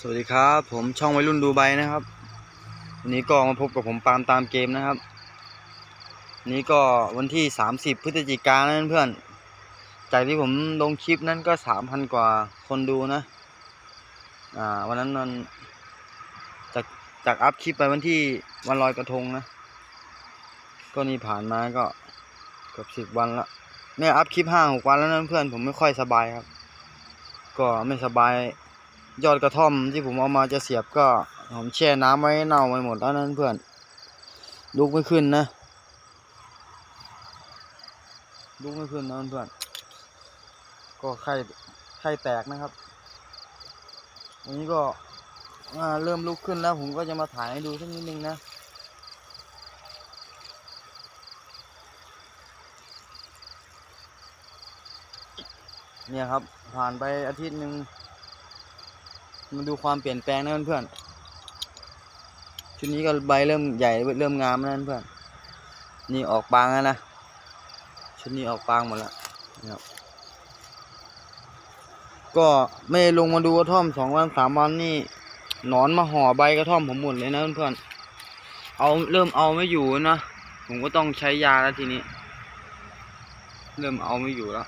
สวัสดีครับ ผมช่องวัยรุ่นดูไบนะครับ วันนี้ก็มาพบกับผมปาล์มตามเกมนะครับ นี้ก็วันที่ 30 พฤศจิกายนนเพื่อน จากที่ผมลงคลิปนั้นก็ 3,000 กว่าคนดูนะ อ่า วันนั้นมันจากจากอัพคลิปไปวันที่วันลอยกระทงนะ ก็นี่ผ่านมาก็เกือบสิบ10 วันละเนี่ยอัพคลิปห้าหกวันแล้วนะเพื่อนผมไม่ค่อยสบายครับ ก็ไม่สบาย ยอดกระท่อมที่ผมเอามาจะเสียบก็ผมแช่น้ำไว้เน่าไปหมดแล้วนั่นเพื่อนลุกไม่ขึ้นนะลุกไม่ขึ้นนะเพื่อนก็ไข้ไข้แตกนะครับวันนี้ก็เริ่มลุกขึ้นแล้ว ผมก็จะมาถ่ายให้ดูสักนิดนึงนะเนี่ยครับผ่านไปอาทิตย์หนึ่ง มาดูความเปลี่ยนแปลงนะเพื่อนๆชุดนี้ก็ใบเริ่มใหญ่เริ่มงามแล้วนะเพื่อนนี่ออกบางแล้วนะชุดนี้ออกบางหมดแล้วนะครับก็ไม่ลงมาดูกระท่อมสองวันสามวันนี่หนอนมาห่อใบกระท่อมผมหมดเลยนะเพื่อนๆเอาเริ่มเอาไม่อยู่นะผมก็ต้องใช้ยาแล้วทีนี้ เริ่มเอาไม่อยู่แล้ว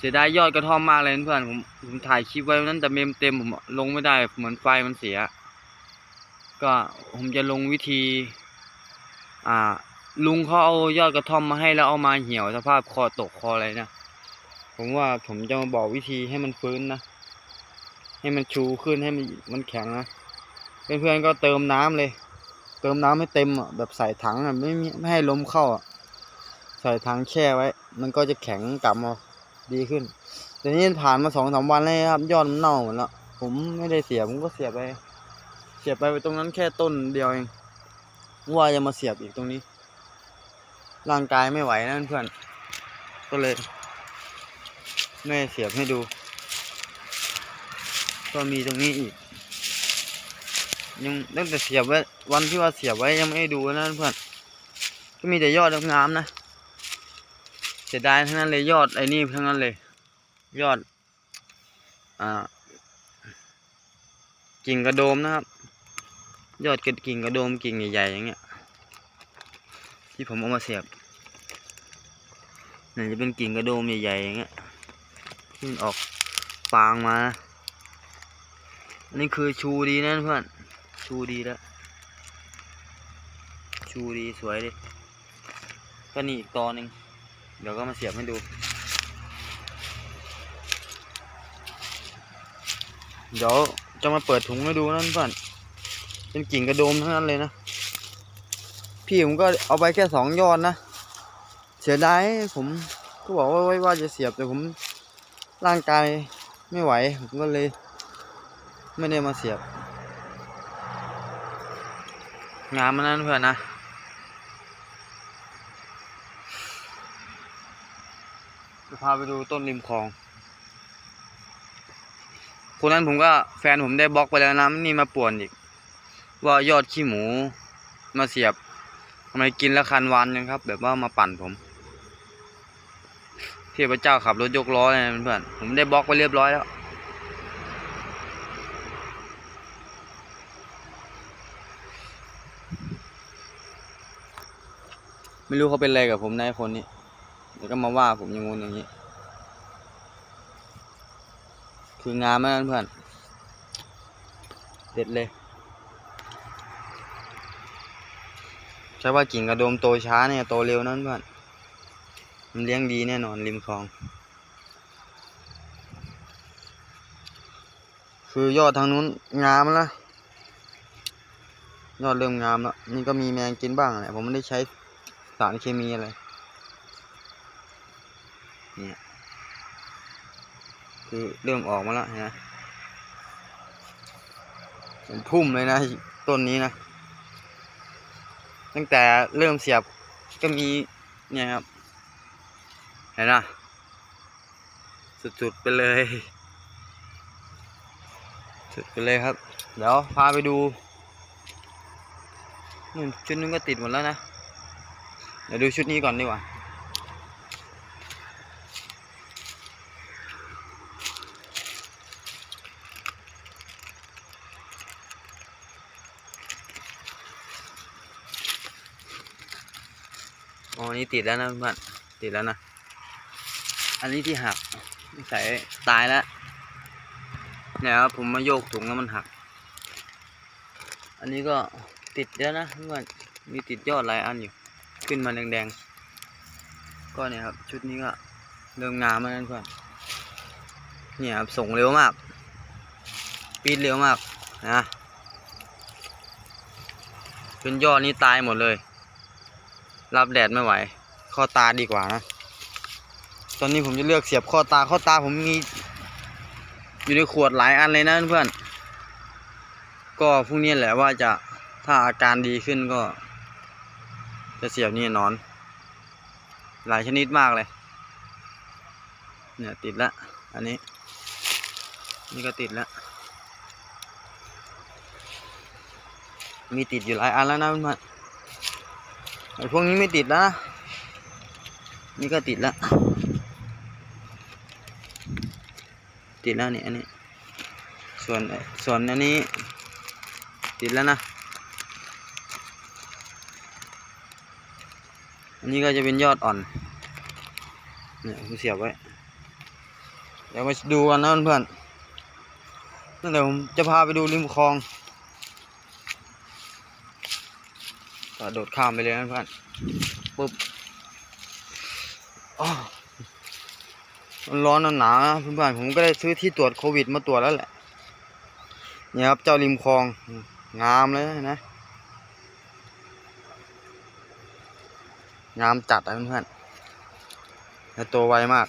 เสียดายยอดกระท่อมมากเลยเพื่อนผมผมถ่ายคลิปไว้นั้นแต่เมมเต็มผมลงไม่ได้เหมือนไฟมันเสีย ก็ผมจะลงวิธี อ่า ลุงเขาเอายอดกระท่อมมาให้แล้วเอามาเหี่ยวสภาพคอตกคออะไรนะผมว่าผมจะมาบอกวิธีให้มันฟื้นนะให้มันชูขึ้นให้มันมันแข็งนะเพื่อนๆก็เติมน้ำเลย เติมน้ำให้เต็มอะแบบใส่ถังอะไม่ไม่ให้ลมเข้าอะใส่ถังแช่ไว้ มันก็จะแข็งกลับมา ดีขึ้น แต่นี่ผ่านมาสองสามวันแล้วครับ ยอดมันเน่าหมดแล้วผมไม่ได้เสียบผมก็เสียบไป เสียบไปตรงนั้นแค่ต้นเดียวเองว่าจะมาเสียบอีกตรงนี้ ร่างกายไม่ไหวนะเพื่อนก็เลยไม่เสียบให้ดู ก็มีตรงนี้อีก ยังตั้งแต่เสียบไว้วันที่ว่าเสียบไว้ยังไม่ได้ดูนะเพื่อนก็มีแต่ยอดงามนะ เสียดายทั้งนั้นเลยยอดไอ้นี่ทั้งนั้นเลย ยอด อ่า กิ่งกระโดมนะครับ ยอดกระกิ่งกระโดมกิ่งใหญ่ๆอย่างเงี้ย ที่ผมเอามาเสียบนี่จะเป็นกิ่งกระโดมใหญ่ๆอย่างเงี้ยที่มันออกปางมาอันนี้คือชูดีนะเพื่อน ชูดีแล้ว ชูดีสวยดิก็นี่อีกตอหนึ่ง เดี๋ยวก็มาเสียบให้ดู เดี๋ยวจะมาเปิดถุงให้ดูนั่นเพื่อนเป็นกิ่งกระโดมทั้งนั้นเลยนะ พี่ผมก็เอาไปแค่สองยอดนะ เสียดายผมก็บอกว่าไว้ว่าจะเสียบแต่ผมร่างกายไม่ไหว ผมก็เลย ไม่ได้มาเสียบ งามมันนั่นเพื่อนนะ จะพาไปดูต้นริมคลอง คนนั้นผมก็แฟนผมได้บล็อกไปแล้วนะนี่มาป่วนอีก ว่ายอดขี้หมูมาเสียบทำไมกินแล้วคันวานยังครับ แบบว่ามาปั่นผมเทียบเจ้าขับรถยกล้อเลยนะเพื่อนผมได้บล็อกไปเรียบร้อยแล้วไม่รู้เขาเป็นอะไรกับผมนายคนนี้ เดี๋ยวก็มาว่าผมอย่างงู้นอย่างนี้ คืองามมากเพื่อน เด็ดเลย ใช่ว่ากิ่งกระโดมโตช้าเนี่ยโตเร็วนั่นเพื่อน มันเลี้ยงดีแน่นอนริมคลอง คือยอดทางนู้นงามแล้วยอดเริ่มงามแล้ว นี่ก็มีแมงกินบ้างแหละ ผมไม่ได้ใช้สารเคมีอะไร เนี่ยคือเริ่มออกมาแล้วนไหมเป็นพุ่มเลยนะต้นนี้นะ ตั้งแต่เริ่มเสียบก็มีเนี่ยครับ เห็นนะสุดๆไปเลย สุดไปเลยครับ เดี๋ยวพาไปดูนู่นชุดนึงก็ติดหมดแล้วนะ เดี๋ยวดูชุดนี้ก่อนดีกว่า นี้ติดแล้วนะเพื่อนติดแล้วนะ อันนี้ที่หักใส่ตายแล้วเนี่ยครับผมมาโยกถุงแล้วมันหัก อันนี้ก็ติดแล้วนะเพื่อนมีติดยอดหลายอันอยู่ ขึ้นมาแดงๆ ก็เนี่ยครับชุดนี้ก็เริ่มงามแล้วนะเพื่อนเนี่ยครับส่งเร็วมาก ปีดเร็วมากนะเป็นยอดนี้ตายหมดเลย รับแดดไม่ไหว ข้อตาดีกว่านะ ตอนนี้ผมจะเลือกเสียบข้อตาข้อตาผมมี อยู่ในขวดหลายอันเลยนะเพื่อน ก็พรุ่งนี้แหละว่าจะถ้าอาการดีขึ้นก็ จะเสียบนี่นอน หลายชนิดมากเลย เนี่ยติดละ อันนี้ นี่ก็ติดล้วมีติดอยู่หลายอันแล้วนะเพื่อน ไอพวกนี้ไม่ติดแล้วนะนี่ก็ติดแล้ว ติดแล้วเนี่ยอันนี้ ส่วนส่วนอันนี้ ติดแล้วนะ อันนี้ก็จะเป็นยอดอ่อน เนี่ยผมเสียบไว้ เดี๋ยวมาดูกันนะเพื่อนๆนั่นเดี๋ยวผมจะพาไปดูริมคลอง กระโดดข้ามไปเลยนะเพื่อนปุ๊บอ้อมันร้อนมันหนาวนะเพื่อนๆผมก็ได้ซื้อที่ตรวจโควิดมาตรวจแล้วแหละเนี่ยครับเจ้าริมคลองงามเลยนะ งามจัดนะเพื่อนๆแล้วตัวไวมาก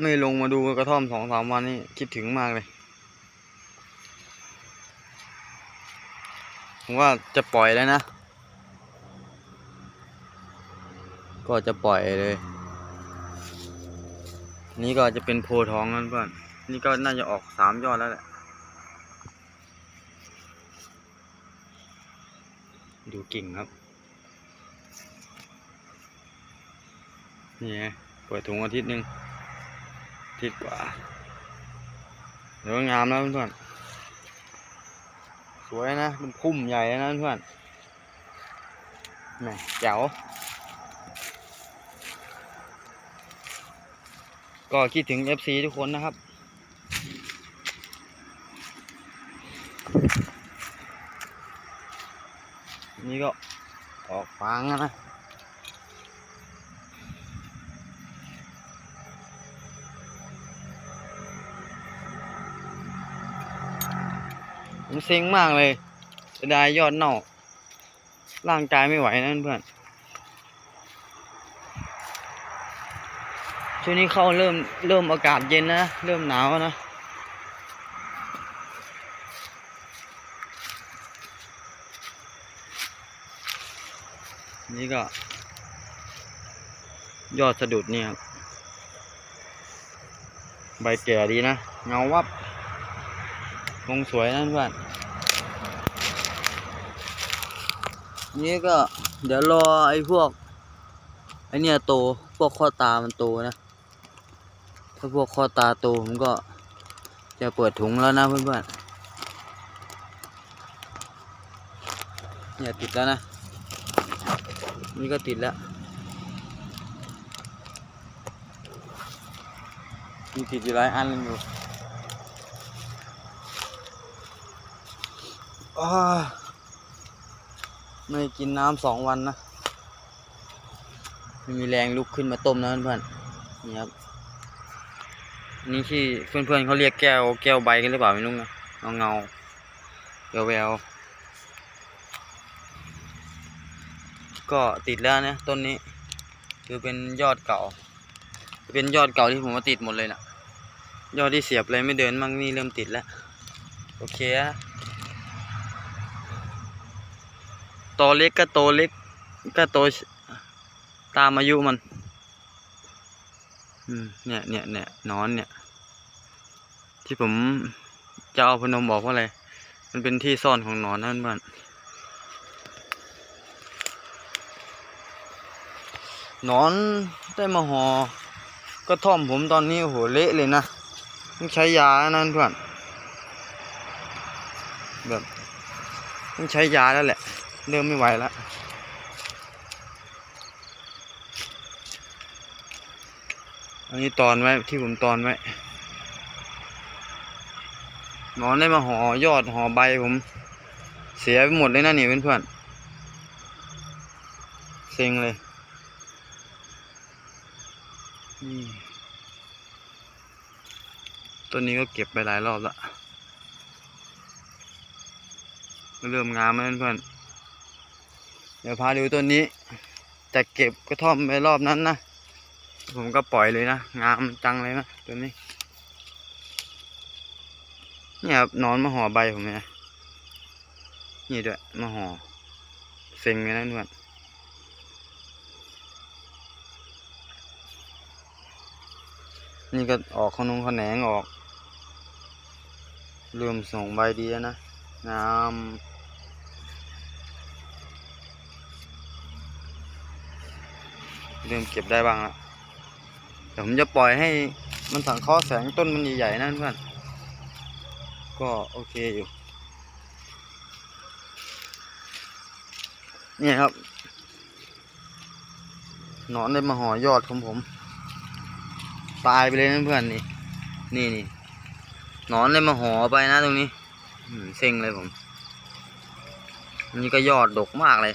ไม่ลงมาดูกระท่อมสองสามวันนี่คิดถึงมากเลย ผมว่าจะปล่อยแล้วนะ ก็จะปล่อยเลย นี่ก็จะเป็นโพธิ์ทองนั่นเพื่อน นี่ก็น่าจะออกสามยอดแล้วแหละ ดูกิ่งครับ นี่ไงเปิดถุงอาทิตย์หนึ่งอาทิตย์กว่าเดี๋ยวงามแล้วเพื่อน สวยนะเป็นพุ่มใหญ่นะเพื่อนนี่แจ๋วก็คิดถึง FC ทุกคนนะครับ นี่ก็ออกฟางนะ ผมเซ็งมากเลยเสียดายอดเน่า ร่างกายไม่ไหวนั่นเพื่อน ช่วงนี้เข้าเริ่มเริ่มอากาศเย็นนะ เริ่มหนาวนะ นี่ก็ ยอดสะดุดเนี่ยใบแก่ดีนะ เงาวับ ลงสวยนั่นเพื่อน นี่ก็เดี๋ยวรอไอ้พวกไอ้เนี่ยโตพวกข้อตามันโตนะ ถ้าพวกข้อตาโตผมก็จะเปิดถุงแล้วนะเพื่อนๆเนี่ยติดแล้วนะ นี่ก็ติดแล้วมีติดอยู่หลายอันเลยอยู่อ้า ไม่กินน้ำสองวันนะไม่มีแรงลุกขึ้นมาต้มนะเพื่อนๆนี่ครับนี่ที่เพื่อนๆเขาเรียกแก้วแก้วใบกันหรือเปล่าไม่รู้นะเงาเงาแววแววก็ติดแล้วนะต้นนี้ คือเป็นยอดเก่า เป็นยอดเก่าที่ผมมาติดหมดเลยนะยอดที่เสียบเลยไม่เดินมั่งนี่เริ่มติดแล้ว โอเค อะโตเล็กก็โตเล็กก็โตตามอายุมันเนี่ยเนี่ยเนี่ยนอนเนี่ย ที่ผมจะเอาพนมบอกว่าอะไร มันเป็นที่ซ่อนของนอนนั่นเพื่อนนอนได้มาหอ ก็ท่อมผมตอนนี้โอ้โหเละเลยนะต้องใช้ยานั่นเพื่อนแบบต้องใช้ยาแล้วแหละ เริ่มไม่ไหวแล้วอันนี้ตอนไว้ที่ผมตอนไว้หนอนได้มาห่อยอดห่อใบผม เสียไปหมดเลยนะนี่เพื่อนๆเซ็งเลยนี่ต้นนี้ก็เก็บไปหลายรอบล้วเริ่มงามแล้วเพื่อนๆ เดี๋ยวพาดูต้นนี้แต่เก็บกระท่อมไปรอบนั้นนะ ผมก็ปล่อยเลยนะ งามจังเลยนะตัวนี้ เนี่ยครับนอนมาห่อใบผมเนี่ยนี่ด้วยมาห่อเซ็งเลยนะเพื่อนนี่ก็ออกขนงขนงออกเริ่มส่งใบดีแล้วนะงา เริ่มเก็บได้บ้างแล้วเดี๋ยวผมจะปล่อยให้มันสังเคราะห์แสงต้นมันใหญ่ๆนะเพื่อนก็โอเคอยู่เนี่ยครับหนอนได้มาห่อยอดของผม ตายไปเลยนะเพื่อนนี่นี่นี่หนอนได้มาห่อไปนะตรงนี้เซ็งเลยผมนนี้ก็ยอดดกมากเลย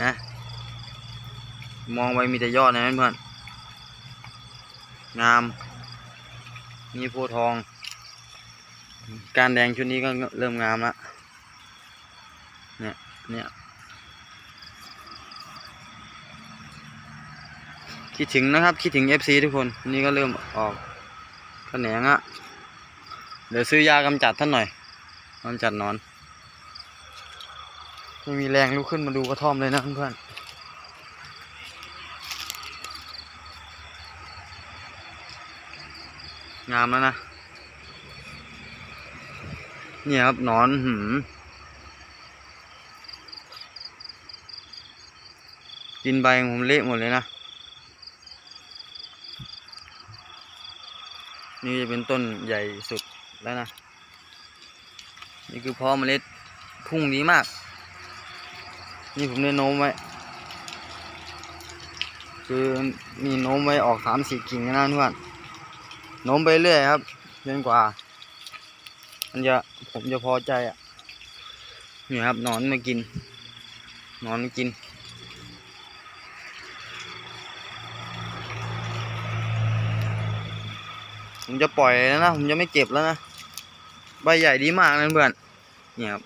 นะ มองไปมีแต่ยอดนะเพื่อนๆงาม นี่โพทอง การแดงชุดนี้ก็เริ่มงามล้วเนี่ยเนี่ยคิดถึงนะครับ คิดถึง FC ทุกคน นี่ก็เริ่มออกแขนงอะเดี๋ยวซื้อยากำจัดท่านหน่อยกำจัดนอน ไม่มีแรงลุกขึ้นมาดูกระท่อมเลยนะเพื่อน งามแล้วนะ เนี่ยครับนอนหืมกินใบผมเละหมดเลยนะ นี่จะเป็นต้นใหญ่สุดแล้วนะ นี่คือเพาะเมล็ดพุ่งดีมาก นี่ผมได้โน้มไว้ คือมีโน้มไว้ออกสามสี่กิ่งนะเพื่อน โน้มไปเรื่อยครับจนกว่า มันจะผมจะพอใจอะนี่ครับนอนมากิน นอนมากินผมจะปล่อยแล้วนะ ผมจะไม่เก็บแล้วนะ ใบใหญ่ดีมากนะเพื่อน เนี่ยครับ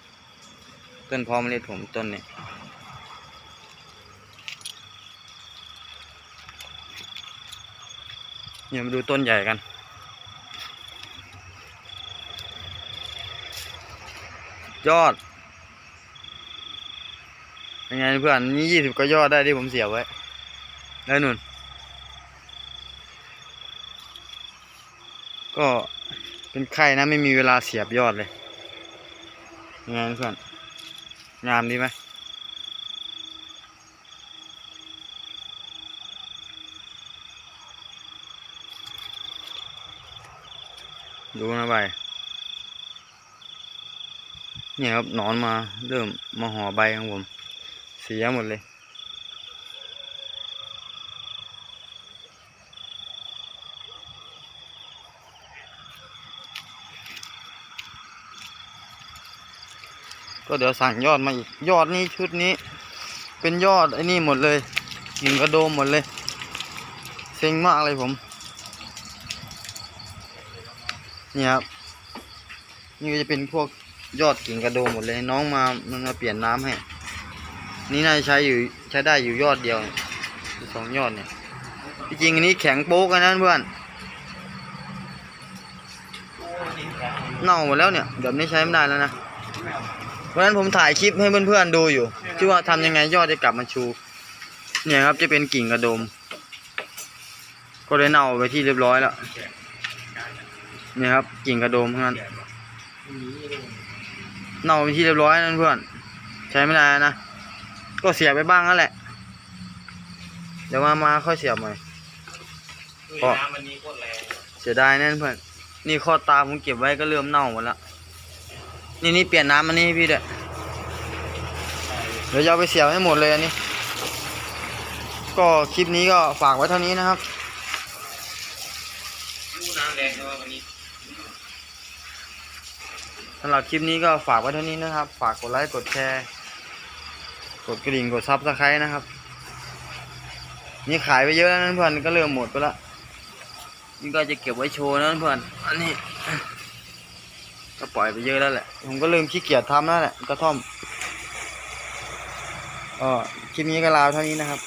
ต้นพอมเมล็ดผมต้นเนี่ยเนี่ยมาดูต้นใหญ่กัน ยอดเป็นไงเพื่อนนี่ยี่สิบก็ยอดได้ที่ผมเสียบไว้ ได้นุ่น ก็เป็นไข่นะไม่มีเวลาเสียบยอดเลยยังไงเพื่อน งามดีไหมดูนะใบ เนี่ยครับหนอนมาเริ่มมาห่อใบของผม เสียหมดเลย ก็เดี๋ยวสั่งยอดมาอีก ยอดนี้ชุดนี้ เป็นยอดไอ้นี่หมดเลยกิ่งกระโดมหมดเลย เซ็งมากเลยผมเนี่ยครับนี่ก็จะเป็นพวก ยอดกิ่งกระโดมหมดเลย น้องมามันมาเปลี่ยนน้ำให้ นี่น่าใช้อยู่ใช้ได้อยู่ยอดเดียวสองยอดเนี่ยจริงอันนี้แข็งโป๊กนะเพื่อนเน่าหมดแล้วเนี่ยแบบนี้ใช้ไม่ได้แล้วนะเพราะฉะนั้นผมถ่ายคลิปให้เพื่อนๆดูอยู่ที่ว่าทำยังไงยอดจะกลับมาชู เนี่ยครับจะเป็นกิ่งกระโดม ก็ได้เน่าไปที่เรียบร้อยแล้วเนี่ยครับกิ่งกระโดมทั้งนั้น เน่าไปที่เรียบร้อยนั่นเพื่อน ใช้ไม่ได้นะ ก็เสียไปบ้างนั่นแหละ เดี๋ยวมามาค่อยเสียบใหม่ก็น้ำมันนี้โคตรแรงเสียดายแน่นเพื่อน นี่ข้อตาผมเก็บไว้ก็เริ่มเน่าหมดแล้วนี่นี่เปลี่ยนน้ำมันนี่ให้พี่ด้วยเดี๋ยวจะเอาไปเสียบให้หมดเลยอันนี้ ก็คลิปนี้ก็ฝากไว้เท่านี้นะครับลูกน้ำแดงใช่ไหมวันนี้ สำหรับคลิปนี้ก็ฝากไว้เท่านี้นะครับ ฝากกดไลค์กดแชร์ กดกระดิ่งกดซับสไครต์นะครับ นี่ขายไปเยอะแล้วนะเพื่อนก็เริ่มหมดไปละนี่ก็จะเก็บไว้โชว์นะเพื่อนอันนี้ ก็ปล่อยไปเยอะแล้วแหละ ผมก็เริ่มขี้เกียจทำแล้วแหละกระท่อมก็คลิปนี้ก็ลาเท่านี้นะครับ